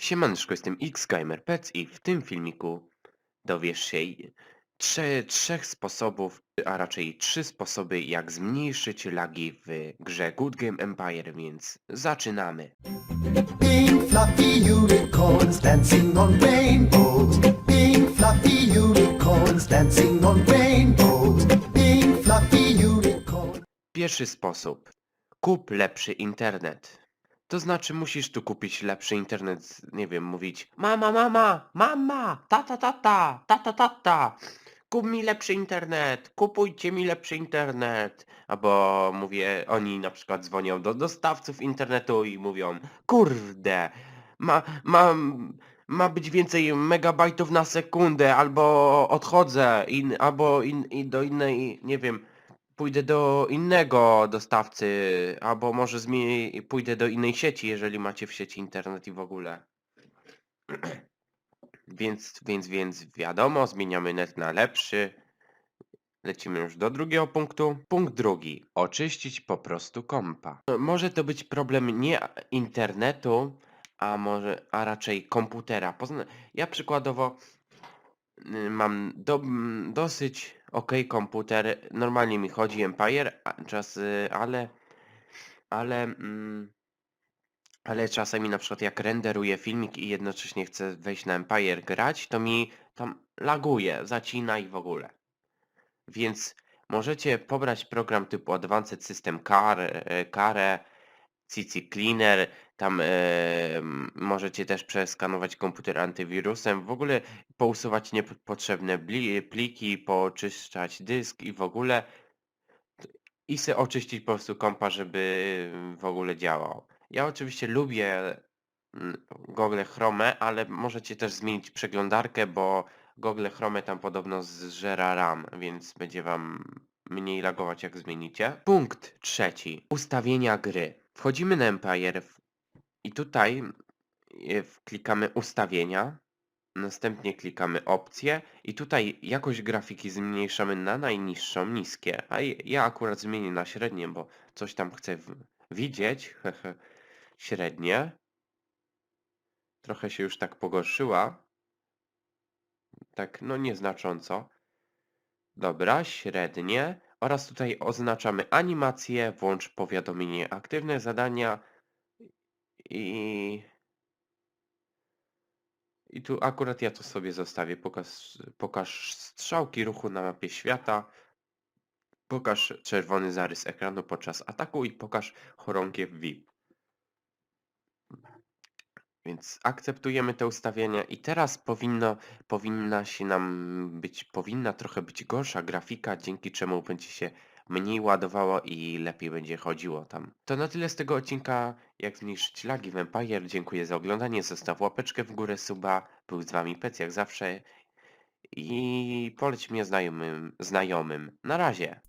Siemaneczko, jestem XGamerPec i w tym filmiku dowiesz się trze, trzech sposobów, a raczej trzy sposoby jak zmniejszyć lagi w grze Good Game Empire, więc zaczynamy. Pink fluffy unicorns dancing on rainbows. Pink fluffy unicorns dancing on rainbows. Pink fluffy unicorns. Pierwszy sposób. Kup lepszy internet. To znaczy musisz tu kupić lepszy internet, nie wiem, mówić Mama, mama, mama, tata, tata, tata, tata, kup mi lepszy internet, kupujcie mi lepszy internet. Albo mówię, oni na przykład dzwonią do dostawców internetu i mówią Kurde, ma, ma, ma być więcej megabajtów na sekundę, albo odchodzę, in, albo in, i do innej, nie wiem, pójdę do innego dostawcy, albo może zmienię, pójdę do innej sieci, jeżeli macie w sieci internet i w ogóle. Więc, więc, więc wiadomo, zmieniamy net na lepszy. Lecimy już do drugiego punktu. Punkt drugi. Oczyścić po prostu kompa. Może to być problem nie internetu, a może, a raczej komputera. Pozna ja przykładowo mam do, m, dosyć ok komputer. Normalnie mi chodzi Empire, czas, y, ale, ale, mm, ale czasami na przykład jak renderuję filmik i jednocześnie chcę wejść na Empire grać, to mi tam laguje, zacina i w ogóle. Więc możecie pobrać program typu Advanced System e, Care, CC Cleaner, tam e, możecie też przeskanować komputer antywirusem, w ogóle pousuwać niepotrzebne pliki, pooczyszczać dysk i w ogóle i se oczyścić po prostu kompa, żeby w ogóle działał. Ja oczywiście lubię Google Chrome, ale możecie też zmienić przeglądarkę, bo Google Chrome tam podobno zżera RAM, więc będzie wam mniej lagować jak zmienicie. Punkt trzeci. Ustawienia gry. Wchodzimy na Empire i tutaj e, klikamy ustawienia, następnie klikamy opcje i tutaj jakość grafiki zmniejszamy na najniższą, niskie, a ja akurat zmienię na średnie, bo coś tam chcę widzieć, średnie. Trochę się już tak pogorszyła. Tak, no nieznacząco. Dobra, średnie. Oraz tutaj oznaczamy animację, włącz powiadomienie, aktywne zadania i... I tu akurat ja to sobie zostawię. Pokaż, pokaż strzałki ruchu na mapie świata. Pokaż czerwony zarys ekranu podczas ataku i pokaż chorągiew VIP. Więc akceptujemy te ustawienia i teraz powinno, powinna się nam być, powinna trochę być gorsza grafika, dzięki czemu będzie się mniej ładowało i lepiej będzie chodziło tam. To na tyle z tego odcinka, jak zmniejszyć lagi w Empire. Dziękuję za oglądanie, zostaw łapeczkę w górę, suba. Był z wami Pec jak zawsze i poleć mnie znajomym, znajomym. Na razie.